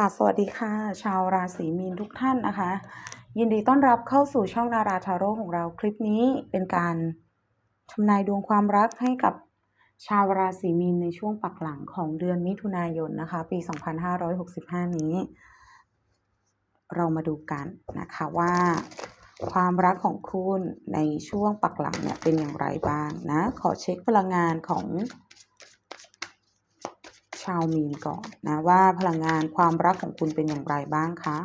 ค่ะ สวัสดีค่ะ ชาวราศีมีนทุกท่านนะคะ ยินดีต้อนรับเข้าสู่ช่องนาราทาโร่ของเราคลิปนี้เป็นการทำนายดวงความรักให้กับชาวราศีมีนในช่วงปักหลังของเดือนมิถุนายนนะคะ ปี 2565 นี้ เรามาดูกันนะคะว่า ความรักของคุณในช่วงปักหลังเนี่ยเป็นอย่างไรบ้างนะ ขอเช็คพลังงานของ ชาวมีนก่อนนะว่าพลังงานความรักของคุณเป็นอย่างไรบ้างคะ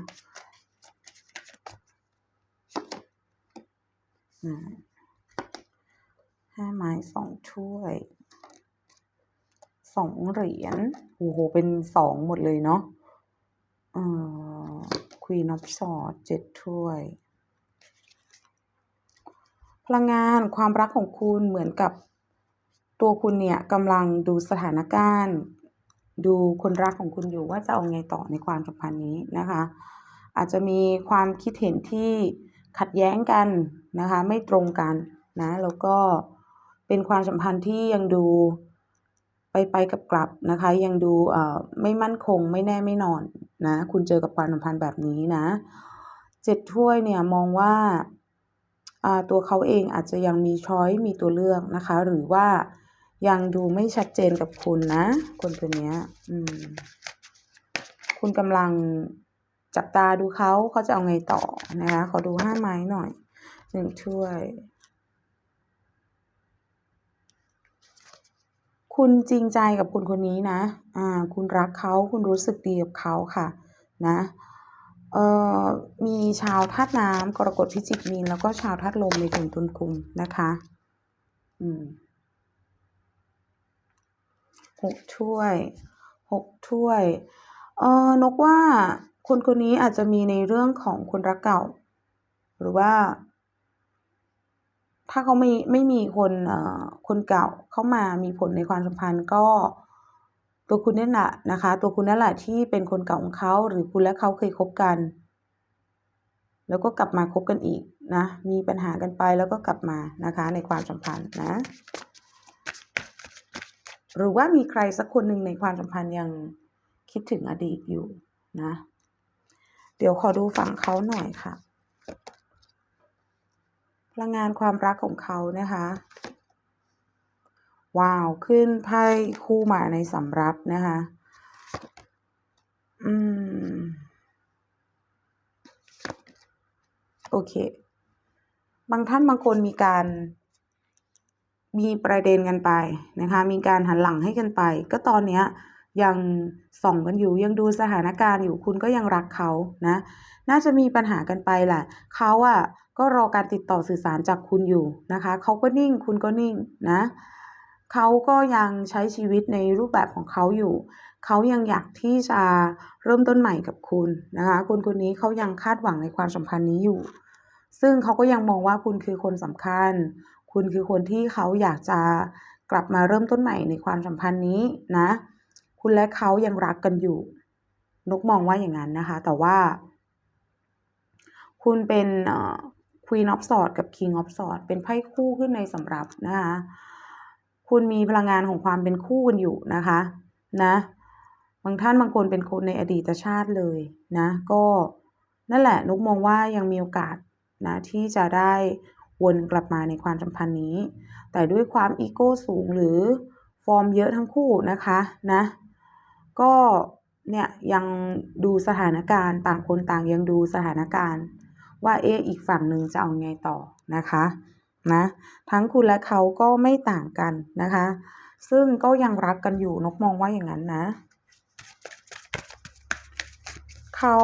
ห้าไม้สองถ้วยสองเหรียญโอ้โห เป็นสองหมดเลยเนาะเอ่อควีนอ f สอดเจ็ดถ้วย พลังงานความรักของคุณเหมือนกับตัวคุณเนี่ยกำลังดูสถานการณ์ ดูคนรักของคุณอยู่ว่าจะเอาไงต่อในความสัมพันธ์นี้นะคะ อาจจะมีความคิดเห็นที่ขัดแย้งกันนะคะ ไม่ตรงกันนะ แล้วก็เป็นความสัมพันธ์ที่ยังดูไปไปกับกลับนะคะ ยังดูเอ่อไม่มั่นคงไม่แน่ไม่นอนนะ คุณเจอกับความสัมพันธ์แบบนี้นะเจ็ดถ้วยเนี่ยมองว่าอ่าตัวเขาเองอาจจะยังมีช้อยมีตัวเลือกนะคะ หรือว่า ยังดูไม่ชัดเจนกับคุณนะ คนตัวเนี้ยอืม คุณกำลังจับตาดูเขาเขาจะเอาไงต่อนะคะขอดูห้าไม้หน่อยหนึ่งถ้วย คุณจริงใจกับคนคนนี้นะ อ่า คุณรักเขาคุณรู้สึกดีกับเขาค่ะ นะเอ่อมีชาวธาตุน้ำกรกฎพิจิกมีนแล้วก็ชาวธาตุลมในถุนตุนคุมนะคะ อืม หกถ้วยหกถ้วยเออนกว่าคนคนนี้อาจจะมีในเรื่องของคนรักเก่า หรือว่า ถ้าเขาไม่ไม่มีคนเอ่อคนเก่าเข้ามามีผลในความสัมพันธ์ก็ตัวคุณนั่นแหละนะคะ ตัวคุณนั่นแหละที่เป็นคนเก่าของเขาหรือคุณและเขาเคยคบกัน แล้วก็กลับมาคบกันอีกนะ มีปัญหากันไปแล้วก็กลับมานะคะ ในความสัมพันธ์นะ หรือว่ามีใครสักคนหนึ่งในความสัมพันธ์ยังคิดถึงอดีตอยู่นะ เดี๋ยวขอดูฝั่งเขาหน่อยค่ะ พลังงานความรักของเขานะคะ ว้าวขึ้นไพ่คู่หมาในสำรับนะคะ อืม โอเค บางท่านบางคนมีการ มีประเด็นกันไปนะคะ มีการหันหลังให้กันไป ก็ตอนเนี้ยยังส่องกันอยู่ยังดูสถานการณ์อยู่คุณก็ยังรักเขานะ น่าจะมีปัญหากันไปแหละเขาอะก็รอการติดต่อสื่อสารจากคุณอยู่นะคะเขาก็นิ่งคุณก็นิ่งนะเขาก็ยังใช้ชีวิตในรูปแบบของเขาอยู่ เขายังอยากที่จะเริ่มต้นใหม่กับคุณนะคะคนคนนี้เขายังคาดหวังในความสัมพันธ์นี้อยู่ ซึ่งเขาก็ยังมองว่าคุณคือคนสำคัญ คุณคือคนที่เขาอยากจะกลับมาเริ่มต้นใหม่ในความสัมพันธ์นี้นะ คุณและเขายังรักกันอยู่ นกมองว่าอย่างนั้นนะคะ แต่ว่า คุณเป็นเอ่อ Queen of Swords กับ King of Swords เป็นไพ่คู่ขึ้นในสำหรับนะคะ คุณมีพลังงานของความเป็นคู่กันอยู่นะคะ นะ บางท่านบางคนเป็นคนในอดีตชาติเลยนะ ก็นั่นแหละนกมองว่ายังมีโอกาสนะที่จะได้ วนกลับมาในความสัมพันธ์นี้ แต่ด้วยความอีโก้สูงหรือฟอร์มเยอะทั้งคู่นะคะนะ ก็เนี่ยยังดูสถานการณ์ต่างคนต่างยังดูสถานการณ์ ว่าเอ๊ะอีกฝั่งหนึ่งจะเอาไงต่อนะคะนะทั้งคุณและเขาก็ไม่ต่างกันนะคะ ซึ่งก็ยังรักกันอยู่นกมองว่าอย่างนั้นนะ เขา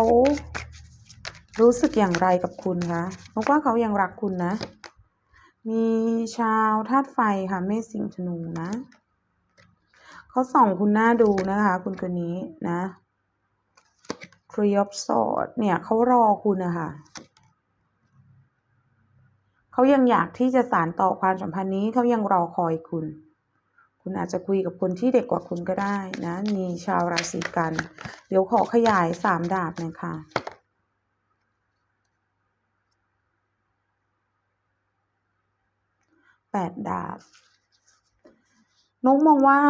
รู้สึกอย่างไรกับคุณคะนกว่าเขายังรักคุณนะ มีชาวธาตุไฟค่ะเมษสิงห์ธนูนะเขาส่องคุณหน้าดูนะคะ คุณคนนี้นะ Three of Swords เนี่ยเขารอคุณนะคะเขายังอยากที่จะสานต่อความสัมพันธ์นี้เขายังรอคอยคุณ คุณอาจจะคุยกับคนที่เด็กกว่าคุณก็ได้นะ มีชาวราศีกัน เดี๋ยวขอขยายสามดาบน่อยค่ะ แปดาบนกมองว่า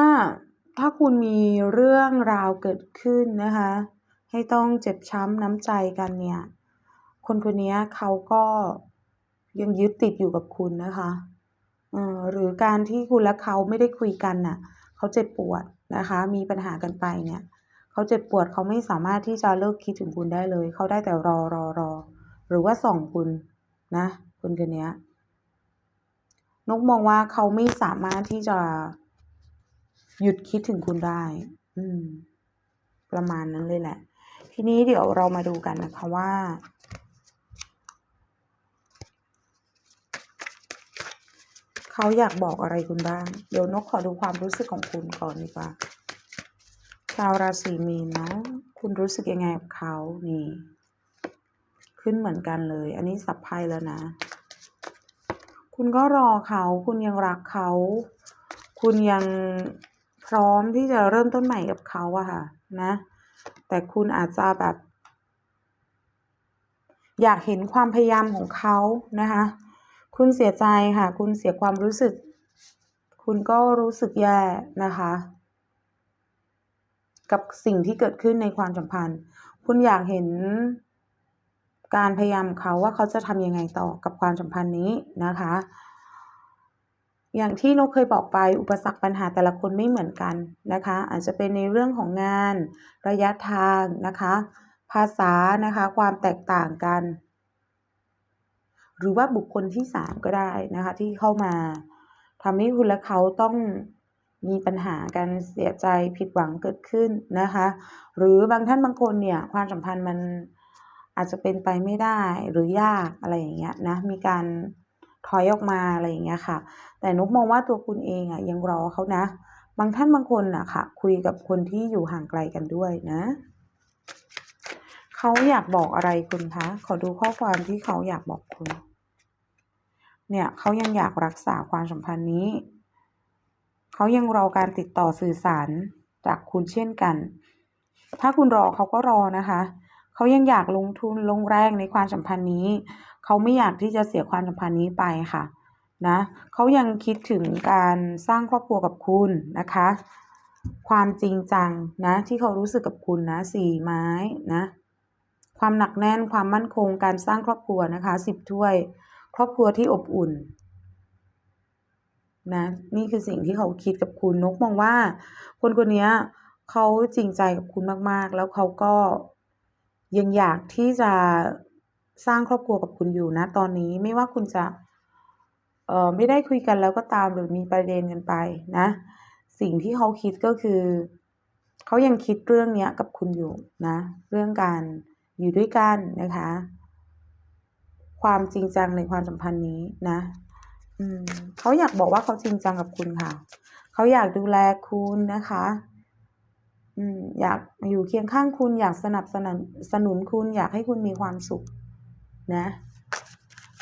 ถ้าคุณมีเรื่องราวเกิดขึ้นนะคะ ให้ต้องเจ็บช้ำน้ำใจกันเนี่ย คนคนนี้เขาก็ยังยึดติดอยู่กับคุณนะคะหรือการที่คุณและเขาไม่ได้คุยกันน่ะ เขาเจ็บปวดนะคะ มีปัญหากันไปเนี่ย เขาเจ็บปวดเขาไม่สามารถที่จะเลิกคิดถึงคุณได้เลย เขาได้แต่รอรอรอ หรือว่าส่องคุณนะคนคนนี้ นกมองว่าเขาไม่สามารถที่จะหยุดคิดถึงคุณได้ อืม ประมาณนั้นเลยแหละ ทีนี้เดี๋ยวเรามาดูกันนะคะว่า เขาอยากบอกอะไรคุณบ้าง เดี๋ยวนกขอดูความรู้สึกของคุณก่อนดีกว่า ชาวราศีมีนเนาะคุณรู้สึกยังไงกับเขานี่ ขึ้นเหมือนกันเลย อันนี้สับไพ่แล้วนะ คุณก็รอเขา คุณยังรักเขา คุณยังพร้อมที่จะเริ่มต้นใหม่กับเขาอะค่ะ นะ แต่คุณอาจจะแบบ อยากเห็นความพยายามของเขานะคะ คุณเสียใจค่ะ คุณเสียความรู้สึก คุณก็รู้สึกแย่นะคะ กับสิ่งที่เกิดขึ้นในความสัมพันธ์ คุณอยากเห็น การพยายามเขาว่าเขาจะทำยังไงต่อกับความสัมพันธ์นี้นะคะ อย่างที่นกเคยบอกไปอุปสรรคปัญหาแต่ละคนไม่เหมือนกันนะคะ อาจจะเป็นในเรื่องของงาน ระยะทางนะคะ ภาษานะคะ ความแตกต่างกัน หรือว่าบุคคลที่สามก็ได้นะคะ ที่เข้ามาทำให้คุณและเขาต้องมีปัญหากันเสียใจผิดหวังเกิดขึ้นนะคะ หรือบางท่านบางคนเนี่ยความสัมพันธ์มัน อาจจะเป็นไปไม่ได้หรือยากอะไรอย่างเงี้ยนะมีการถอยออกมาอะไรอย่างเงี้ยค่ะ แต่นุกมองว่าตัวคุณเองอะยังรอเขานะ บางท่านบางคนอะค่ะ คุยกับคนที่อยู่ห่างไกลกันด้วยนะเขาอยากบอกอะไรคุณคะขอดูข้อความที่เขาอยากบอกคุณ เนี่ยเขายังอยากรักษาความสัมพันธ์นี้เขายังรอการติดต่อสื่อสารจากคุณเช่นกัน ถ้าคุณรอเขาก็รอนะคะ เขายังอยากลงทุนลงแรงในความสัมพันธ์นี้ เขาไม่อยากที่จะเสียความสัมพันธ์นี้ไปค่ะนะเขายังคิดถึงการสร้างครอบครัวกับคุณนะคะ ความจริงจังนะที่เขารู้สึกกับคุณนะสี่ไม้นะความหนักแน่นความมั่นคงการสร้างครอบครัวนะคะสิบถ้วย ครอบครัวที่อบอุ่นนะนี่คือสิ่งที่เขาคิดกับคุณนกมองว่า คนคนนี้เขาจริงใจกับคุณมากๆ แล้วเขาก็ ยังอยากที่จะสร้างครอบครัวกับคุณอยู่นะตอนนี้ไม่ว่าคุณจะเอ่อไม่ได้คุยกันแล้วก็ตามหรือมีประเด็นกันไปนะ สิ่งที่เขาคิดก็คือเขายังคิดเรื่องเนี้ยกับคุณอยู่นะ เรื่องการอยู่ด้วยกันนะคะ ความจริงจังในความสัมพันธ์นี้นะอืมเขาอยากบอกว่าเขาจริงจังกับคุณค่ะ เขาอยากดูแลคุณนะคะ อยากอยู่เคียงข้างคุณอยากสนับสนุนสนุนคุณอยากให้คุณมีความสุขนะ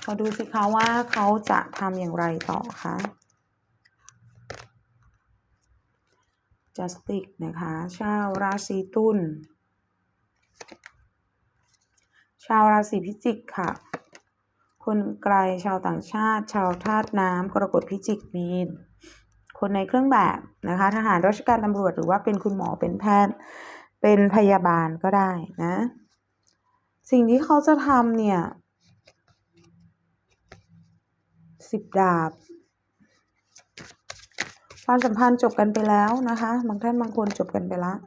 มาดูสิคะว่าเขาจะทำอย่างไรต่อคะ Justice นะคะชาวราศีตุลชาวราศีพิจิกค่ะ คนไกลชาวต่างชาติ ชาวธาตุน้ำกรกฎพิจิกมีน คนในเครื่องแบบนะคะ ทหารราชการตำรวจหรือว่าเป็นคุณหมอเป็นแพทย์ เป็นพยาบาลก็ได้นะ สิ่งที่เขาจะทำเนี่ยสิบดาบความสัมพันธ์จบกันไปแล้วนะคะ บางท่านบางคนจบกันไปแล้ว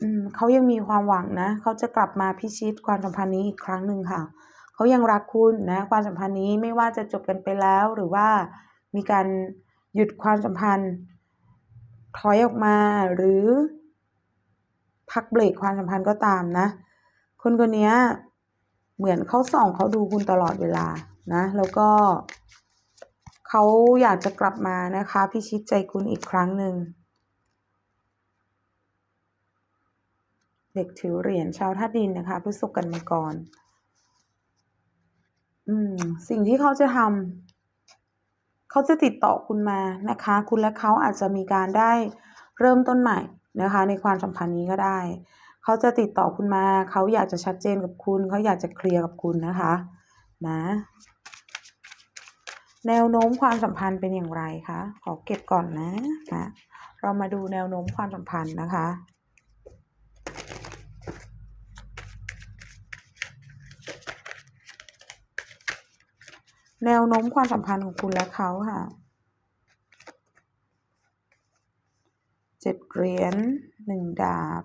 อืมเขายังมีความหวังนะ เขาจะกลับมาพิชิตความสัมพันธ์นี้อีกครั้งหนึ่งค่ะ เขายังรักคุณนะ ความสัมพันธ์นี้ไม่ว่าจะจบกันไปแล้วหรือว่ามีการ หยุดความสัมพันธ์ ถอยออกมาหรือพักเบรกความสัมพันธ์ก็ตามนะ คนคนนี้เหมือนเขาส่องเขาดูคุณตลอดเวลานะ แล้วก็เขาอยากจะกลับมานะคะพิชิตใจคุณอีกครั้งหนึ่งเด็กถือเหรียญชาวธาตุดินนะคะพฤษภกันมาก่อน อืม สิ่งที่เขาจะทำ เขาจะติดต่อคุณมานะคะ คุณและเขาอาจจะมีการได้เริ่มต้นใหม่นะคะ ในความสัมพันธ์นี้ก็ได้ เขาจะติดต่อคุณมา เขาอยากจะชัดเจนกับคุณ เขาอยากจะเคลียร์กับคุณนะคะ นะ แนวโน้มความสัมพันธ์เป็นอย่างไรคะ ขอเก็บก่อนนะนะ เรามาดูแนวโน้มความสัมพันธ์นะคะ แนวโน้มความสัมพันธ์ของคุณและเขาค่ะเจ็ดเหรียญหนึ่งดาบ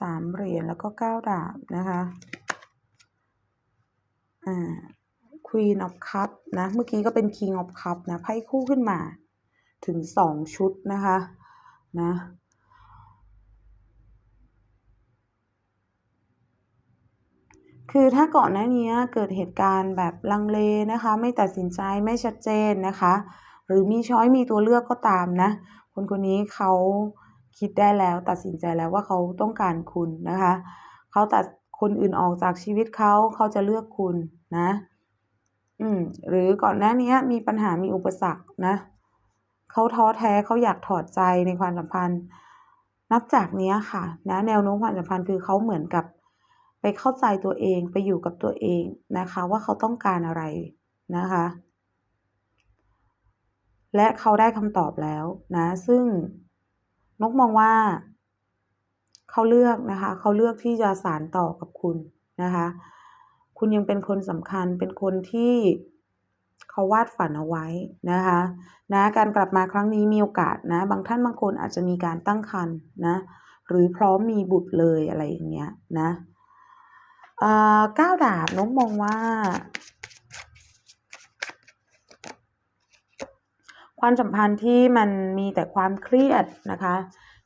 สามเหรียญแล้วก็เก้าดาบนะคะอ่า Queen of Cup นะ เมื่อกี้ก็เป็น King of Cup นะไพ่คู่ขึ้นมาถึงสองชุดนะคะ นะ คือถ้าก่อนหน้านี้เกิดเหตุการณ์แบบลังเลนะคะ ไม่ตัดสินใจไม่ชัดเจนนะคะ หรือมีช้อยมีตัวเลือกก็ตามนะ คนคนนี้เขาคิดได้แล้วตัดสินใจแล้วว่าเขาต้องการคุณนะคะ เขาตัดคนอื่นออกจากชีวิตเขาเขาจะเลือกคุณนะ อืม หรือก่อนหน้านี้มีปัญหามีอุปสรรคนะเขาท้อแท้เขาอยากถอดใจในความสัมพันธ์ นับจากนี้ค่ะ นะ แนวโน้มความสัมพันธ์คือเขาเหมือนกับ ไปเข้าใจตัวเองไปอยู่กับตัวเองนะคะ ว่าเขาต้องการอะไรนะคะ และเขาได้คำตอบแล้วนะ ซึ่งนกมองว่า เขาเลือกนะคะ เขาเลือกที่จะสานต่อกับคุณนะคะ คุณยังเป็นคนสำคัญเป็นคนที่เขาวาดฝันเอาไว้นะคะนะการกลับมาครั้งนี้มีโอกาสนะ บางท่านบางคนอาจจะมีการตั้งครรภ์นะ หรือพร้อมมีบุตรเลยอะไรอย่างเงี้ยนะ เก้าดาบนกมองว่า ความสัมพันธ์ที่มันมีแต่ความเครียดนะคะ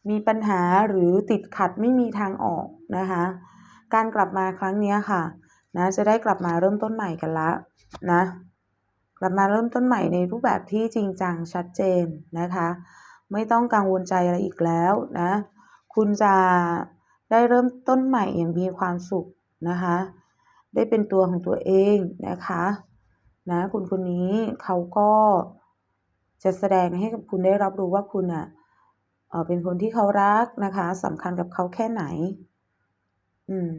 มีปัญหาหรือติดขัดไม่มีทางออกนะคะ การกลับมาครั้งนี้ค่ะนะจะได้กลับมาเริ่มต้นใหม่กันละนะกลับมาเริ่มต้นใหม่ในรูปแบบที่จริงจังชัดเจนนะคะ ไม่ต้องกังวลใจอะไรอีกแล้วนะ คุณจะได้เริ่มต้นใหม่อย่างมีความสุข นะคะ ได้เป็นตัวของตัวเองนะคะนะคุณคนนี้เขาก็จะแสดงให้กับคุณได้รับรู้ว่าคุณอะเป็นคนที่เขารักนะคะสำคัญกับเขาแค่ไหน อืม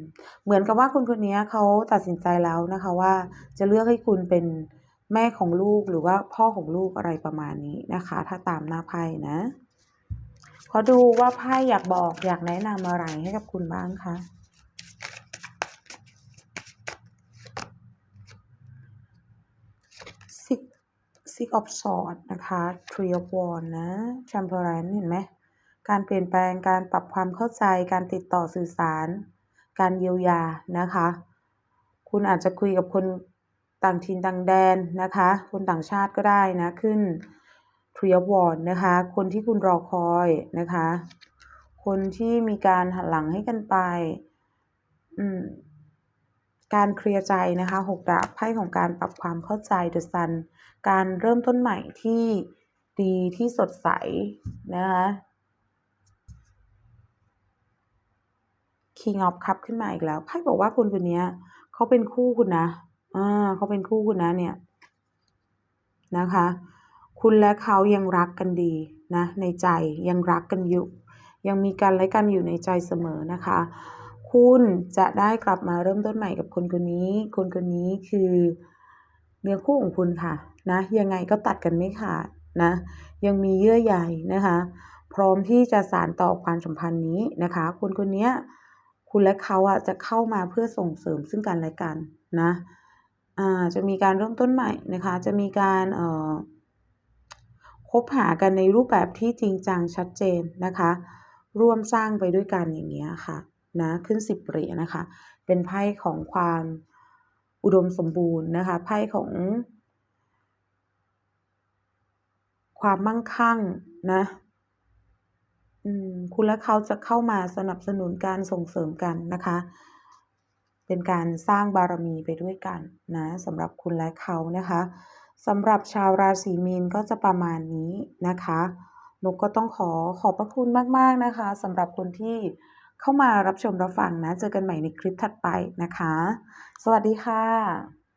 เหมือนกับว่าคุณคนนี้เขาตัดสินใจแล้วนะคะว่า จะเลือกให้คุณเป็นแม่ของลูกหรือว่าพ่อของลูกอะไรประมาณนี้นะคะ ถ้าตามหน้าไพ่นะขอดูว่าไพ่อยากบอกอยากแนะนำอะไรให้กับคุณบ้างคะ six six of swords นะคะ three of wands นะ temperance เห็นไหม การเปลี่ยนแปลง การปรับความเข้าใจ การติดต่อสื่อสาร การเยียวยานะคะ คุณอาจจะคุยกับคนต่างถิ่นต่างแดนนะคะ คนต่างชาติก็ได้นะขึ้น three of wands นะคะ คนที่คุณรอคอยนะคะ คนที่มีการหันหลังให้กันไป อืม การเคลียร์ใจนะคะหกดาบไพ่ของการปรับความเข้าใจเดอะซันการเริ่มต้นใหม่ที่ดีที่สดใสนะคะ King of Cup ขึ้นมาอีกแล้วไพ่บอกว่าคนคนนี้เขาเป็นคู่คุณนะอ่าเขาเป็นคู่คุณนะเนี่ยนะคะ คุณและเขายังรักกันดีนะ ในใจยังรักกันอยู่ ยังมีกันและกันอยู่ในใจเสมอนะคะ คุณจะได้กลับมาเริ่มต้นใหม่กับคนคนนี้ คนคนนี้คือเนื้อคู่ของคุณค่ะนะยังไงก็ตัดกันไม่ขาดนะยังมีเยื่อใยนะคะ พร้อมที่จะสานต่อความสัมพันธ์นี้นะคะ คนคนนี้คุณและเขาอะจะเข้ามาเพื่อส่งเสริมซึ่งกันและกันนะอ่าจะมีการเริ่มต้นใหม่นะคะ จะมีการเอ่อคบหากันในรูปแบบที่จริงจังชัดเจนนะคะ ร่วมสร้างไปด้วยกันอย่างเงี้ยค่ะ นะขึ้นสิบเหรียญนะคะ เป็นไพ่ของความอุดมสมบูรณ์นะคะไพ่ของ ความมั่งคั่งนะคุณและเขาจะเข้ามาสนับสนุนการส่งเสริมกันนะคะ เป็นการสร้างบารมีไปด้วยกันนะสำหรับคุณและเขานะคะสำหรับชาวราศีมีนก็จะประมาณนี้นะคะนกก็ต้องขอขอบพระคุณมาก ๆ นะคะสำหรับคนที่ เข้ามารับชมรับฟังนะ เจอกันใหม่ในคลิปถัดไปนะคะ สวัสดีค่ะ